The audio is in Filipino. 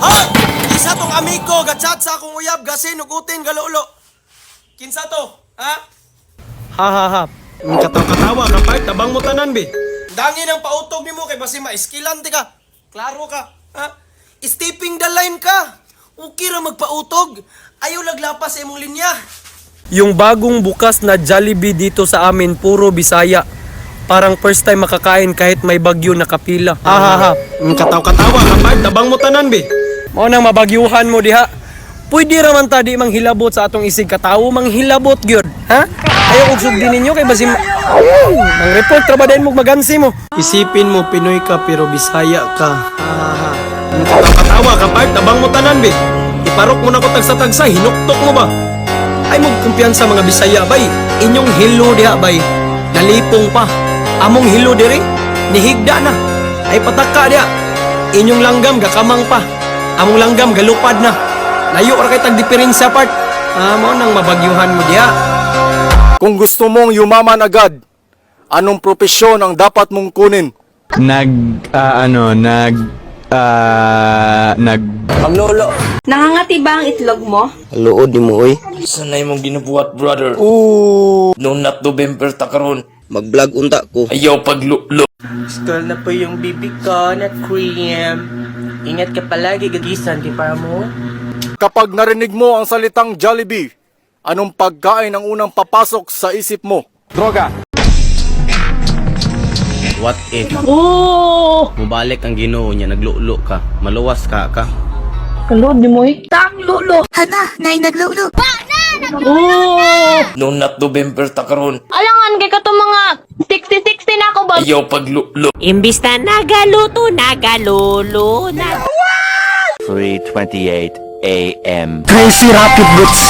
Ha? Isa tong amigo, gachat sa akong uyab, gasin, ugutin, galulo. Kinsa to? Ha? Ha ha ha. Katawa-katawa ka pa, tabang mo tanan be. Dangin ang pautog ni mo kay basi maiskilan ti ka. Klaro ka. Ha? Stepping the line ka. Okay ra magpautog. Ayaw laglapas sa imong linya. Yung bagong bukas na Jollibee dito sa amin, puro Bisaya. Parang first time makakain kahit may bagyo na kapila. Ha ha ha. Katawa-katawa ka pa, tabang mo tanan be. Mo nang mabagyuhan mo diha. Pwede raman ta di manghilabot sa atong isig katawo manghilabot gyud. Ha? Ayaw og sugdi ninyo kay basim Mang report trabaden mo magansi mo. Isipin mo Pinoy ka pero Bisaya ka. Ha ha ha. Katawa ka pa, tabang mo tanan be. Iparok mo na ko tagsa-tagsa, hinuktok mo ba? Ay mo kumpiyansa mga Bisaya bay. Inyong hilo diha bay. Nalipong pa. Among hilo diri nihigda na. Ay pataka diha. Inyong langgam gakamang pa. Among langgam galupad na. Layo ra kay tag diferensya part. Amo nang mabagyuhan mo diha. Kung gusto mong yumaman agad, anong propesyon ang dapat mong kunin? nag ah, ano nag ah, nag Nangangati ba ang itlog mo? Luod ni mo oy. Sanay mong ginubuhat, brother. Ooh, No not November ta karon. Mag-vlog unta ko. Ayaw paglulo. Skull na po yung bibi ko na cream. Ingat ka palagi, gagisan di para mo. kapag narinig mo ang salitang Jollibee, anong pagkain ang unang papasok sa isip mo? What if? Oh! Mubalik ang ginoo niya, naglulo ka. Maluwas ka ka. No not November ta karon. Alangan kay kato mga 60-60 na ako ba? Ayaw paglulo. Imbis na nagaluto, nagalolo na. 3:28 a.m. Crazy Rapid Boots.